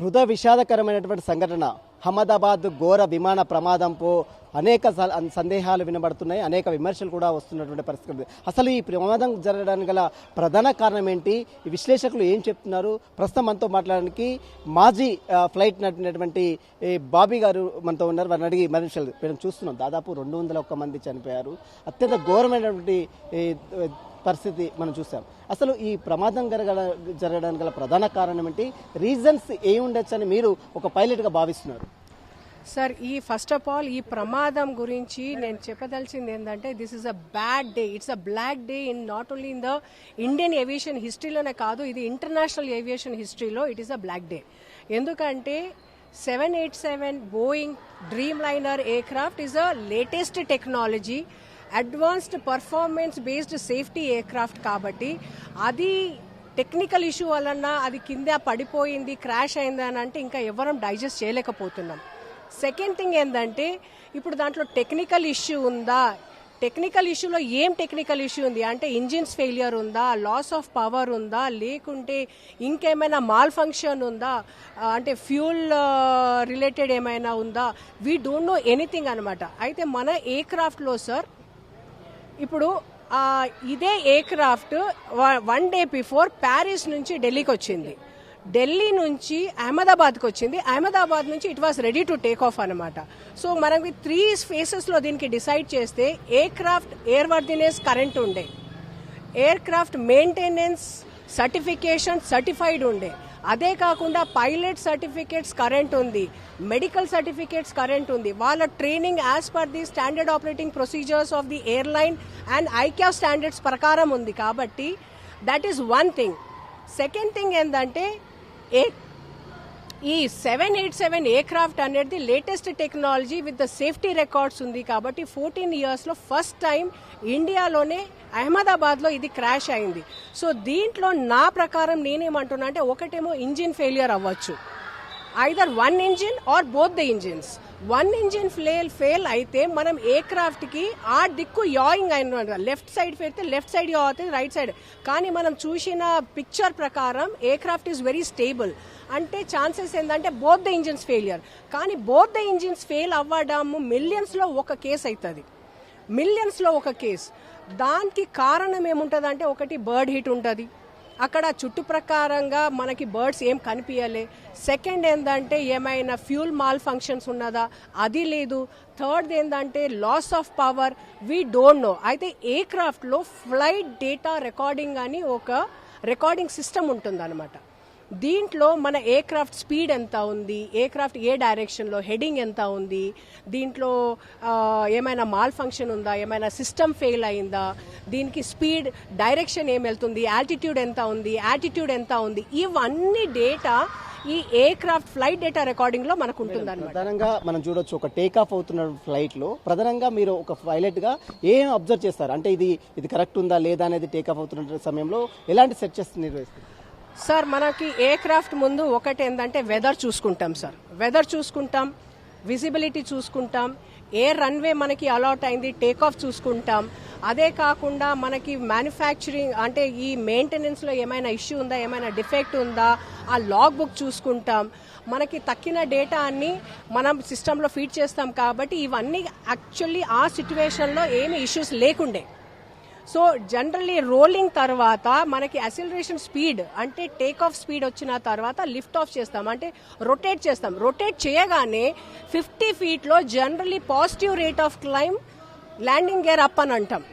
హృదయ విషాదకరమైనటువంటి సంఘటన. అహ్మదాబాద్ ఘోర విమాన ప్రమాదంపో అనేక సందేహాలు వినబడుతున్నాయి. అనేక విమర్శలు కూడా వస్తున్నటువంటి పరిస్థితి. అసలు ఈ ప్రమాదం జరగడానికి గల ప్రధాన కారణం ఏంటి? ఈ విశ్లేషకులు ఏం చెప్తున్నారు? ప్రస్తుతం మనతో మాట్లాడడానికి మాజీ ఫ్లైట్ నడినటువంటి బాబీ గారు మనతో ఉన్నారు. వారిని అడిగి మరి మేము చూస్తున్నాం. దాదాపు రెండు వందల ఒక్క మంది చనిపోయారు. అత్యంత ఘోరమైనటువంటి పరిస్థితి మనం చూసాం. అసలు ఈ ప్రమాదం జరగ జరగడానికి గల ప్రధాన కారణం ఏంటి? రీజన్స్ ఏ ఉండొచ్చు అని మీరు ఒక పైలట్గా భావిస్తున్నారు. సార్ ఈ ఫస్ట్ ఆఫ్ ఆల్ ఈ ప్రమాదం గురించి నేను చెప్పదలిచింది ఏంటంటే this is a bad day it's a black day in not only in the Indian aviation హిస్టరీలోనే కాదు ఇది ఇంటర్నేషనల్ ఏవియేషన్ హిస్టరీలో it is a black day ఎందుకంటే seven eight seven Boeing Dreamliner aircraft is a latest technology advanced performance based safety aircraft కాబట్టి అది technical issue వలన అది కింద పడిపోయింది క్రాష్ అయింది అని అంటే ఇంకా ఎవరం డైజెస్ట్ చేయలేకపోతున్నాం. సెకండ్ థింగ్ ఏంటంటే ఇప్పుడు దాంట్లో టెక్నికల్ ఇష్యూ ఉందా? టెక్నికల్ ఇష్యూలో ఏం టెక్నికల్ ఇష్యూ ఉంది? అంటే ఇంజిన్స్ ఫెయిలియర్ ఉందా? లాస్ ఆఫ్ పవర్ ఉందా? లేకుంటే ఇంకేమైనా మాల్ ఫంక్షన్ ఉందా అంటే ఫ్యూల్ రిలేటెడ్ ఏమైనా ఉందా? వీ డోంట్ నో ఎనీథింగ్ అనమాట అయితే మన ఎయిర్క్రాఫ్ట్లో సార్ ఇప్పుడు ఇదే ఇదే aircraft one day before Paris నుంచి ఢిల్లీకి వచ్చింది ఢిల్లీ నుంచి అహ్మదాబాద్కి వచ్చింది అహ్మదాబాద్ నుంచి it was ready to take off అనమాట సో మనకి త్రీ ఫేసెస్లో దీనికి డిసైడ్ చేస్తే ఎయిర్క్రాఫ్ట్ ఎయిర్ వర్దినెస్ కరెంట్ ఉండే. ఎయిర్క్రాఫ్ట్ మెయింటెనెన్స్ సర్టిఫికేషన్ సర్టిఫైడ్ ఉండే. అదే కాకుండా పైలట్ సర్టిఫికేట్స్ కరెంట్ ఉంది. మెడికల్ సర్టిఫికేట్స్ కరెంట్ ఉంది. వాళ్ళ training as per the standard operating procedures of the airline and ICAO standards ప్రకారం ఉంది కాబట్టి that is one thing second thing ఏంటంటే ఏ ఈ సెవెన్ ఎయిట్ సెవెన్ ఎయిర్క్రాఫ్ట్ అనేది latest technology with the safety records ఉంది కాబట్టి ఫోర్టీన్ ఇయర్స్లో ఫస్ట్ టైం ఇండియాలోనే అహ్మదాబాద్లో ఇది క్రాష్ అయింది. సో దీంట్లో నా ప్రకారం నేనేమంటున్నా అంటే ఒకటేమో ఇంజిన్ ఫెయిలియర్ అవ్వచ్చు. Either one engine or both the engines one engine fail fail అయితే మనం ఏ కి ఆ దిక్కు యాయింగ్ అయిన లెఫ్ట్ సైడ్ పెడితే లెఫ్ట్ సైడ్ యా అవుతుంది రైట్ సైడ్ కానీ మనం చూసిన పిక్చర్ ప్రకారం ఏ క్రాఫ్ట్ ఈస్ వెరీ స్టేబుల్ అంటే ఛాన్సెస్ ఏంటంటే బోత్ ద ఇంజిన్స్ ఫెయిలియర్ కానీ బోత్ ద ఇంజిన్స్ ఫెయిల్ అవ్వడము మిలియన్స్లో ఒక కేసు అవుతుంది మిలియన్స్లో ఒక కేసు దానికి కారణం ఏముంటదంటే ఒకటి బర్డ్ హిట్ ఉంటుంది. అక్కడ చుట్టుప్రకారంగా మనకి బర్డ్స్ ఏం కనిపించలే సెకండ్ ఏంటంటే ఏమైనా ఫ్యూల్ మాల్ ఫంక్షన్స్ ఉన్నదా? అది లేదు. థర్డ్ ఏంటంటే loss of power. We don't know. అయితే ఎయిర్క్రాఫ్ట్లో ఫ్లైట్ డేటా రికార్డింగ్ అని ఒక రికార్డింగ్ సిస్టమ్ ఉంటుందన్నమాట. దీంట్లో మన ఎయిర్క్రాఫ్ట్ స్పీడ్ ఎంత ఉంది? ఎయిర్క్రాఫ్ట్ ఏ డైరెక్షన్లో? హెడింగ్ ఎంత ఉంది? దీంట్లో ఏమైనా మాల్ ఫంక్షన్ ఉందా? ఏమైనా సిస్టమ్ ఫెయిల్ అయిందా? దీనికి స్పీడ్ డైరెక్షన్ ఏం వెళ్తుంది? ఆల్టిట్యూడ్ ఎంత ఉంది? యాటిట్యూడ్ ఎంత ఉంది? ఇవన్నీ డేటా ఈ ఎయిర్క్రాఫ్ట్ ఫ్లైట్ డేటా రికార్డింగ్లో మనకు ఉంటుంది ప్రధానంగా మనం చూడొచ్చు ఒక టేక్ ఆఫ్ అవుతున్న ఫ్లైట్లో ప్రధానంగా మీరు ఒక పైలట్గా ఏం అబ్జర్వ్ చేస్తారు? అంటే ఇది ఇది కరెక్ట్ ఉందా లేదా అనేది టేక్ ఆఫ్ అవుతున్న సమయంలో ఎలాంటి సెర్చెస్ నిర్వహిస్తారు? సార్ మనకి ఎయిర్క్రాఫ్ట్ ముందు ఒకటి ఏంటంటే వెదర్ చూసుకుంటాం సార్. వెదర్ చూసుకుంటాం విజిబిలిటీ చూసుకుంటాం ఏ రన్వే మనకి అలాట్ అయింది టేక్ ఆఫ్ చూసుకుంటాం. అదే కాకుండా మనకి మ్యానుఫ్యాక్చరింగ్ అంటే ఈ మెయింటెనెన్స్లో ఏమైనా ఇష్యూ ఉందా ఏమైనా డిఫెక్ట్ ఉందా ఆ లాగ్ బుక్ చూసుకుంటాం. మనకి తక్కిన డేటా అన్ని మనం సిస్టంలో ఫీడ్ చేస్తాం కాబట్టి ఇవన్నీ యాక్చువల్లీ ఆ సిచ్యువేషన్లో ఏమి ఇష్యూస్ లేకుండే. సో జనరల్లీ రోలింగ్ తర్వాత మనకి అసిలరేషన్ స్పీడ్ అంటే టేక్ ఆఫ్ స్పీడ్ వచ్చిన తర్వాత లిఫ్ట్ ఆఫ్ చేస్తాం. అంటే రొటేట్ చేస్తాం. రొటేట్ చేయగానే fifty ఫీట్లో generally positive rate of climb landing gear up అని అంటాం.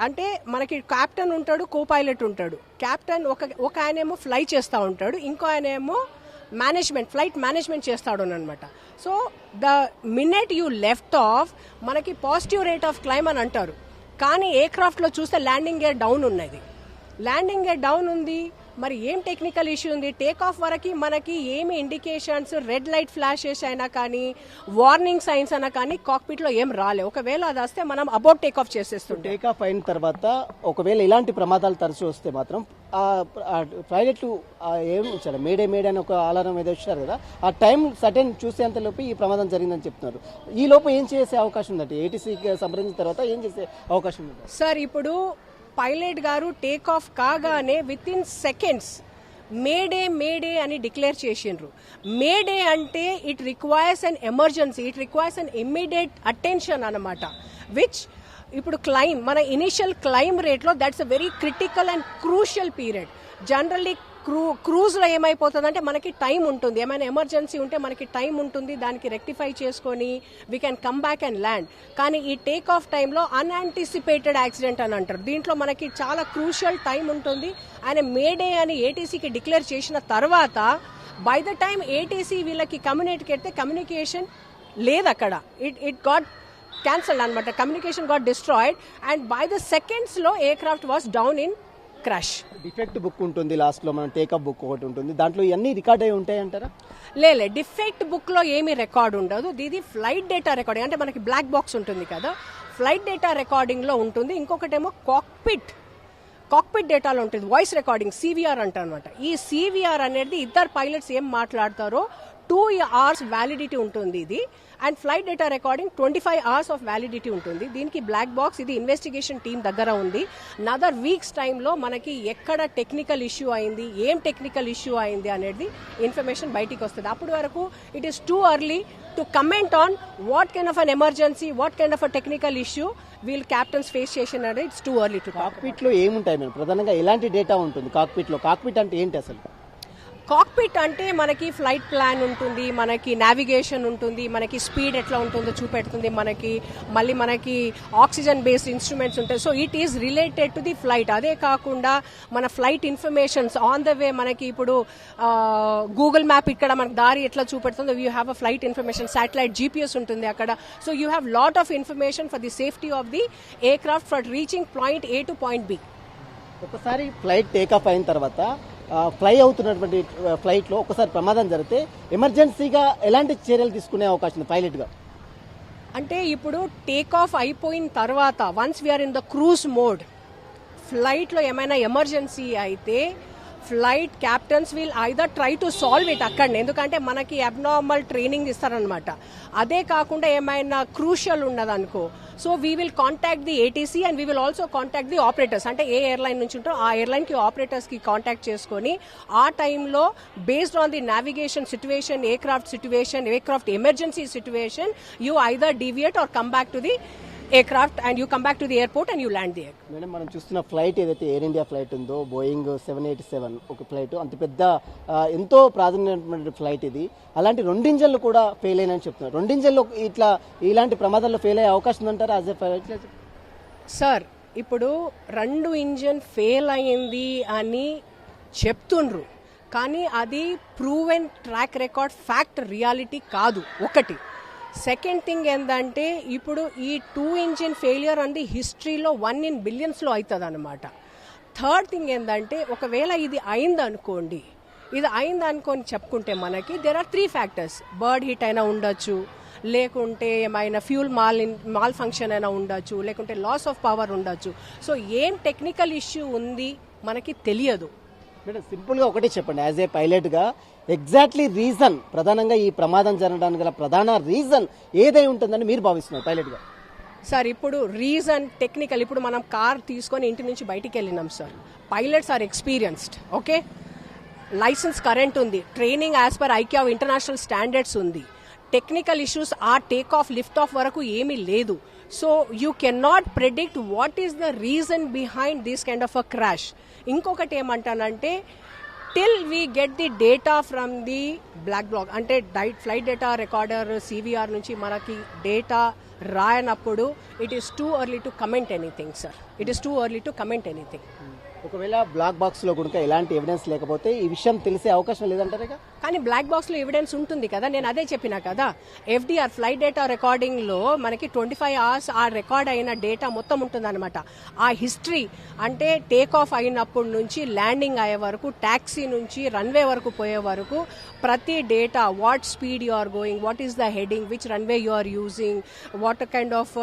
అంటే మనకి క్యాప్టెన్ ఉంటాడు కో పైలట్ ఉంటాడు. క్యాప్టెన్ ఒక ఒక ఆయనేమో ఫ్లై చేస్తూ ఉంటాడు ఇంకో ఆయనేమో మేనేజ్మెంట్ ఫ్లైట్ మేనేజ్మెంట్ చేస్తాడు అనమాట so the minute you left off మనకి పాజిటివ్ రేట్ ఆఫ్ క్లైమ్ అని అంటారు. కానీ ఎయిర్క్రాఫ్ట్ చూస్తే ల్యాండింగ్ గేర్ డౌన్ ఉన్నది. ల్యాండింగ్ గేర్ డౌన్ ఉంది మరి ఏం టెక్నికల్ ఇష్యూ ఉంది? టేక్ ఆఫ్ వరకు మనకి ఏమి ఇండికేషన్స్ రెడ్ లైట్ ఫ్లాషెస్ అయినా కానీ వార్నింగ్ సైన్స్ అయినా కానీ కాక్పిట్లో ఏం రాలే ఒకవేళ అది వస్తే మనం అబౌట్ టేక్ ఆఫ్ చేసేస్తుంటే. టేక్ ఆఫ్ అయిన తర్వాత ఒకవేళ ఇలాంటి ప్రమాదాలు తరచు వస్తే మాత్రం పైలట్లు ఏం ఇచ్చారు మేడే మేడే అని ఒక అలారం ఏదో ఇచ్చారు కదా ఆ టైం సటన్ చూసేంత లోపు ఈ ప్రమాదం జరిగిందని చెప్తున్నారు. ఈ లోపు ఏం చేసే అవకాశం ఉందంటే ఏటీసీకి సంప్రదించిన తర్వాత ఏం చేసే అవకాశం ఉంది సార్ ఇప్పుడు పైలట్ గారు టేక్ ఆఫ్ కాగానే within seconds mayday mayday అని డిక్లేర్ చేసిండ్రు. మేడే అంటే it requires an emergency it requires an immediate attention అనమాట విచ్ ఇప్పుడు క్లైమ్ మన ఇనిషియల్ క్లైమ్ రేట్లో that's a very critical and crucial period generally crew క్రూజ్లో ఏమైపోతుందంటే మనకి టైం ఉంటుంది. ఏమైనా ఎమర్జెన్సీ ఉంటే మనకి టైం ఉంటుంది. దానికి రెక్టిఫై చేసుకొని we can come back and land కానీ ఈ టేక్ ఆఫ్ టైంలో అన్యాంటిసిపేటెడ్ యాక్సిడెంట్ అని అంటారు. దీంట్లో మనకి చాలా క్రూషియల్ టైం ఉంటుంది. ఆయన మేడే అని ఏటీసీకి డిక్లేర్ చేసిన తర్వాత బై ద టైం ఏటీసీ వీళ్ళకి కమ్యూనికేట్ కడితే కమ్యూనికేషన్ లేదు అక్కడ ఇట్ ఇట్ గాట్ క్యాన్సల్డ్ అనమాట communication got destroyed and by the సెకండ్స్లో aircraft was down in crash defect book ఉంటుంది లాస్ట్లో మనం టేకప్ బుక్ ఒకటి ఉంటుంది. దాంట్లో ఇవన్నీ రికార్డ్ అయి ఉంటాయి అంటారా? లేలే డిఫెక్ట్ బుక్లో ఏమీ రికార్డ్ ఉండదు. ఇది ఫ్లైట్ డేటా రికార్డింగ్ అంటే మనకి బ్లాక్ బాక్స్ ఉంటుంది కదా. ఫ్లైట్ డేటా రికార్డింగ్లో ఉంటుంది. ఇంకొకటేమో కాక్పిట్ కాక్పిట్ డేటాలో ఉంటుంది. వాయిస్ రికార్డింగ్ సివిఆర్ అంటారనమాట ఈ సివిఆర్ అనేది ఇద్దరు పైలట్స్ ఏం మాట్లాడతారో టూ అవర్స్ వ్యాలిడిటీ ఉంటుంది ఇది. And flight data recording twenty five hours of validity ఉంటుంది. దీనికి బ్లాక్ బాక్స్ ఇది ఇన్వెస్టిగేషన్ టీం దగ్గర ఉంది. నదర్ వీక్స్ టైంలో మనకి ఎక్కడ టెక్నికల్ ఇష్యూ అయింది ఏం టెక్నికల్ ఇష్యూ అయింది అనేది ఇన్ఫర్మేషన్ బయటికి వస్తుంది. అప్పటి వరకు it is too early to comment on what kind of an emergency what kind of a technical issue we'll captains face చేసిన ఇట్స్ టూ అర్లీ టు కాక్పిట్లో ఏముంటాయి? మేడం ప్రధానంగా ఎలాంటి డేటా ఉంటుంది కాక్పిట్లో కాక్పిట్ అంటే ఏంటి అసలు? కాక్పిట్ అంటే మనకి ఫ్లైట్ ప్లాన్ ఉంటుంది మనకి నావిగేషన్ ఉంటుంది మనకి స్పీడ్ ఎట్లా ఉంటుందో చూపెడుతుంది మనకి మళ్ళీ మనకి ఆక్సిజన్ బేస్డ్ ఇన్స్ట్రుమెంట్స్ ఉంటాయి. So it is related to the flight అదే కాకుండా మన flight informations on the way మనకి ఇప్పుడు గూగుల్ మ్యాప్ ఇక్కడ మనకి దారి ఎట్లా చూపెడుతుందో you have a flight information satellite GPS ఉంటుంది అక్కడ. So you have lot of information for the safety of the aircraft for reaching point A to point B ఒకసారి flight takeoff అయిన తర్వాత ఫ్లై అవుతున్నటువంటి ఫ్లైట్లో ఒకసారి ప్రమాదం జరిగితే ఎమర్జెన్సీగా ఎలాంటి చర్యలు తీసుకునే అవకాశం ఉంది పైలట్గా అంటే ఇప్పుడు టేక్ ఆఫ్ అయిపోయిన తర్వాత once we're in the cruise mode ఫ్లైట్లో ఏమైనా ఎమర్జెన్సీ అయితే flight captains will either try to solve it అక్కడనే. ఎందుకంటే మనకి అబ్నార్మల్ ట్రైనింగ్ ఇస్తారనమాట అదే కాకుండా ఏమైనా crucial ఉన్నదనుకో so we will contact the ATC and we will also contact the operators అంటే ఏ ఎయిర్లైన్ నుంచి ఉంటారో ఆ ఎయిర్లైన్కి ఆపరేటర్స్కి కాంటాక్ట్ చేసుకొని ఆ టైంలో based on the navigation situation aircraft situation aircraft emergency situation you either deviate or come back to the aircraft and you come back to the airport and you land the air madam మనం చూస్తున్న flight ఏదైతే air India flight ఉందో Boeing seven eighty seven ఒక flight. అంత పెద్ద ఆ, ఎంతో ప్రాధాన్యమైన flight ఇది. అలాంటి రెండు ఇంజన్లు కూడా ఫెయిల్ అయినని చెప్తున్నారు. రెండు ఇంజన్లు ఇట్లా ఇలాంటి ప్రమాదాల్లో ఫెయిల్ అయ్యే అవకాశం ఉందంటారా యాజ్ ఎ ఫ్లైట్ సార్ ఇప్పుడు రెండు ఇంజన్ ఫెయిల్ అయింది అని చెప్తుండ్రు. కానీ అది proven track record fact reality కాదు. ఒకటి సెకండ్ థింగ్ ఏంటంటే ఇప్పుడు ఈ టూ ఇంజిన్ ఫెయిలియర్ అనేది హిస్టరీలో వన్ ఇన్ బిలియన్స్లో అవుతుంది అనమాట థర్డ్ థింగ్ ఏంటంటే ఒకవేళ ఇది అయిందనుకోండి ఇది అయిందనుకొని చెప్పుకుంటే మనకి there are three factors bird hit అయినా ఉండొచ్చు లేకుంటే ఏమైనా ఫ్యూల్ మాల్ మాల్ ఫంక్షన్ అయినా ఉండొచ్చు లేకుంటే లాస్ ఆఫ్ పవర్ ఉండొచ్చు. సో ఏం టెక్నికల్ ఇష్యూ ఉంది మనకి తెలియదు. మేడం సింపుల్ ఒకటే చెప్పండి. యాజ్ ఏ పైలట్గా ఎగ్జాక్ట్లీ రీజన్ ప్రధానంగా ఈ ప్రమాదం జరగడానికి గల ప్రధాన రీజన్ ఏదై ఉంటుందని మీరు భావిస్తున్నారు పైలట్ గారు. సార్ ఇప్పుడు రీజన్ టెక్నికల్ ఇప్పుడు మనం కార్ తీసుకొని ఇంటి నుంచి బయటికి వెళ్ళినాం sir. Pilots are experienced okay? License current ఉంది. Training as per ICAO international standards ఉంది. టెక్నికల్ ఇష్యూస్ ఆ టేక్ ఆఫ్ లిఫ్ట్ ఆఫ్ వరకు ఏమీ లేదు. So you can not predict what is the reason behind this kind of a crash. ఇంకొకటి ఏమంటానంటే till we get the data from the black black అంటే డైట్ flight data recorder CVR నుంచి మనకి data రాయనప్పుడు it is too early to comment anything sir it is too early to comment anything ఒకవేళ black బాక్స్లో కనుక ఎలాంటి ఎవిడెన్స్ లేకపోతే ఈ విషయం తెలిసే అవకాశం లేదంటారా కానీ బ్లాక్ బాక్స్లో ఎవిడెన్స్ ఉంటుంది కదా నేను అదే చెప్పినా కదా. ఎఫ్డిఆర్ ఫ్లైట్ డేటా రికార్డింగ్లో మనకి ట్వంటీ ఫైవ్ అవర్స్ ఆ రికార్డ్ అయిన డేటా మొత్తం ఉంటుంది అనమాట ఆ హిస్టరీ అంటే టేక్ ఆఫ్ అయినప్పటి నుంచి ల్యాండింగ్ అయ్యే వరకు ట్యాక్సీ నుంచి రన్వే వరకు పోయే వరకు ప్రతి data what speed you are going what is the heading which runway you are using what kind of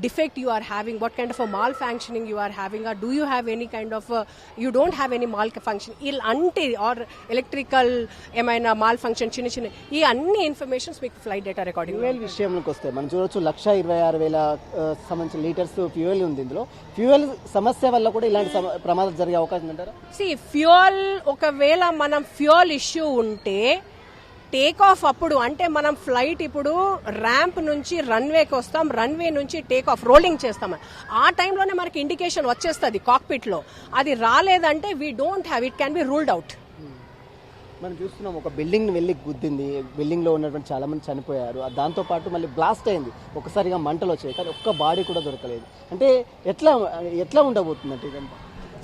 defect you are having what kind of malfunctioning you are having do you have any kind of you don't have any malfunction ఇలాంటి or electrical ఏమైనా malfunction చిన్న చిన్న ఈ అన్ని informations మీకు flight data recording fuel విషయంలోకి వస్తే మనం చూడొచ్చు లక్ష ఇరవై ఆరు వేల సంబంధించిన లీటర్స్ ఫ్యూయల్ ఉంది ఇందులో. ఫ్యూయల్ సమస్య వల్ల కూడా ఇలాంటి సమ- ప్రమాదం జరిగే అవకాశం ఉందంటారా? సి ఫ్యూయల్ ఒకవేళ మనం ఫ్యూయల్ ఇష్యూ ఉంటే టేక్ ఆఫ్ అప్పుడు అంటే మనం ఫ్లైట్ ఇప్పుడు ర్యాంప్ నుంచి రన్వేకి వస్తాం రన్వే నుంచి టేక్ ఆఫ్ రోలింగ్ చేస్తాం. ఆ టైంలోనే మనకి ఇండికేషన్ వచ్చేస్తుంది కాక్పిట్లో. అది రాలేదంటే we don't have it can be ruled out మనం చూస్తున్నాం ఒక బిల్డింగ్ వెళ్ళి గుద్దింది. బిల్డింగ్లో ఉన్నటువంటి చాలా మంది చనిపోయారు దాంతో పాటు మళ్ళీ బ్లాస్ట్ అయింది. ఒకసారిగా మంటలు వచ్చాయి. కానీ ఒక్క బాడీ కూడా దొరకలేదు. అంటే ఎట్లా ఎట్లా ఉండబోతుందంటే ఇదంతా?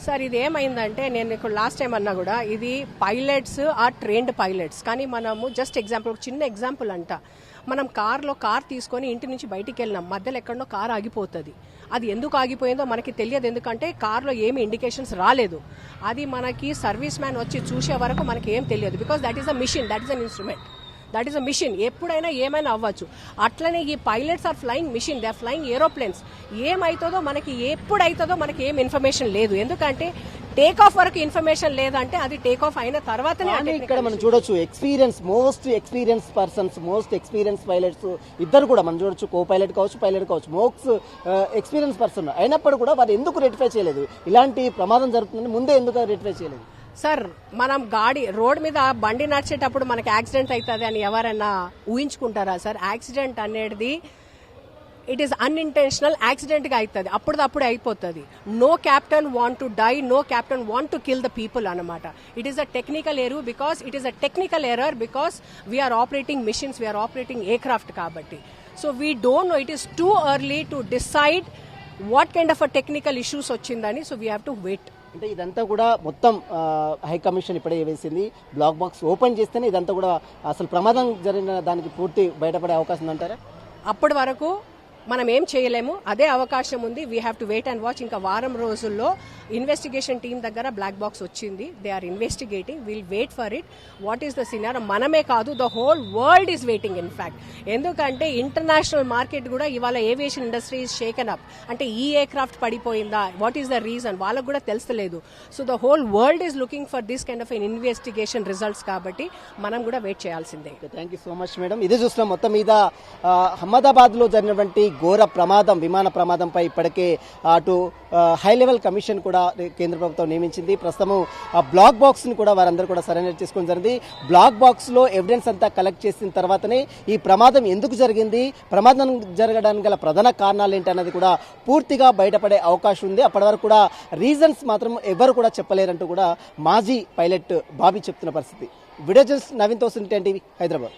సార్ ఇది ఏమైందంటే నేను ఇక్కడ లాస్ట్ టైం అన్నా కూడా ఇది పైలట్స్ ఆర్ ట్రైన్డ్ పైలట్స్ కానీ మనము జస్ట్ ఎగ్జాంపుల్ ఒక చిన్న ఎగ్జాంపుల్ అంట. మనం కార్లో కార్ తీసుకొని ఇంటి నుంచి బయటికి వెళ్ళినాం. మధ్యలో ఎక్కడో కార్ ఆగిపోతుంది. అది ఎందుకు ఆగిపోయిందో మనకి తెలియదు. ఎందుకంటే కార్లో ఏమి ఇండికేషన్స్ రాలేదు. అది మనకి సర్వీస్ మ్యాన్ వచ్చి చూసే వరకు మనకి ఏం తెలియదు. Because that is a machine that is an instrument that is a machine ఎప్పుడైనా ఏమైనా అవ్వచ్చు. అట్లనే ఈ pilots are flying machine they are flying aeroplanes ఏమవుతుందో మనకి ఎప్పుడు అవుతుందో మనకి ఏం ఇన్ఫర్మేషన్ లేదు. ఎందుకంటే టేక్ ఆఫ్ వరకు ఇన్ఫర్మేషన్ లేదంటే అది టేక్ ఆఫ్ అయిన తర్వాతనే ఇక్కడ మనం చూడొచ్చు experience most experience persons most experience pilots ఇద్దరు కూడా మనం చూడొచ్చు కో పైలట్ కావచ్చు పైలట్ కావచ్చు మోక్స్ ఎక్స్పీరియన్స్ పర్సన్ అయినప్పుడు కూడా వారు ఎందుకు రెటిఫై చేయలేదు? ఇలాంటి ప్రమాదం జరుగుతుందని ముందే ఎందుకు రెటిఫై చేయలేదు? సార్ మనం గాడి రోడ్ మీద బండి నడిచేటప్పుడు మనకి యాక్సిడెంట్ అవుతుంది అని ఎవరైనా ఊహించుకుంటారా సార్? యాక్సిడెంట్ అనేది ఇట్ ఈస్ అన్ఇంటెన్షనల్ యాక్సిడెంట్గా అవుతుంది. అప్పుడు అయిపోతుంది. No captain want to die no captain want to kill the people అనమాట it is a technical error because it is a technical error because we are operating machines we are operating aircraft కాబట్టి. So we don't know it is too early to decide what kind of a technical issues వచ్చిందని so we have to wait అంటే ఇదంతా కూడా మొత్తం high commission ఇప్పుడే వేసింది. Black box open చేస్తేనే ఇదంతా కూడా అసలు ప్రమాదం జరిగిన దానికి పూర్తి బయటపడే అవకాశం ఉందంటారా? అప్పటి వరకు మనం ఏం చేయలేము. అదే అవకాశం ఉంది. We have to wait and watch ఇంకా వారం రోజుల్లో ఇన్వెస్టిగేషన్ టీం దగ్గర బ్లాక్ బాక్స్ వచ్చింది. They are investigating will wait for it what is the scenario మనమే కాదు. The whole world is waiting in fact ఎందుకంటే ఇంటర్నేషనల్ మార్కెట్ కూడా ఇవాళ ఏవియేషన్ ఇండస్ట్రీ షేకన్ అప్ అంటే ఈ ఎయిర్క్రాఫ్ట్ పడిపోయిందా? వాట్ ఈస్ ద రీజన్ వాళ్ళకు కూడా తెలుస్తలేదు. So the whole world is looking for this kind of investigation results కాబట్టి మనం కూడా వెయిట్ చేయాల్సిందే. Thank you so much madam ఇది చూస్తున్నాం మొత్తం మీద అహ్మదాబాద్లో అహ్మదాబాద్లో జరిగినటువంటి ఘోర ప్రమాదం విమాన ప్రమాదంపై ఇప్పటికే అటు హై లెవెల్ కమిషన్ కూడా కేంద్ర ప్రభుత్వం నియమించింది. ప్రస్తుతం ఆ బ్లాక్ బాక్స్ని కూడా వారందరూ కూడా సరెండర్ చేసుకోవడం జరిగింది. బ్లాక్ బాక్స్లో ఎవిడెన్స్ అంతా కలెక్ట్ చేసిన తర్వాతనే ఈ ప్రమాదం ఎందుకు జరిగింది? ప్రమాదం జరగడానికి గల ప్రధాన కారణాలు ఏంటి అన్నది కూడా పూర్తిగా బయటపడే అవకాశం ఉంది. అప్పటి వరకు కూడా రీజన్స్ మాత్రం ఎవరు కూడా చెప్పలేరంటూ కూడా మాజీ పైలట్ బాబీ చెప్తున్న పరిస్థితి. వీడియో జర్నలిస్ట్ నవీన్ తోసిన టీవీ హైదరాబాద్.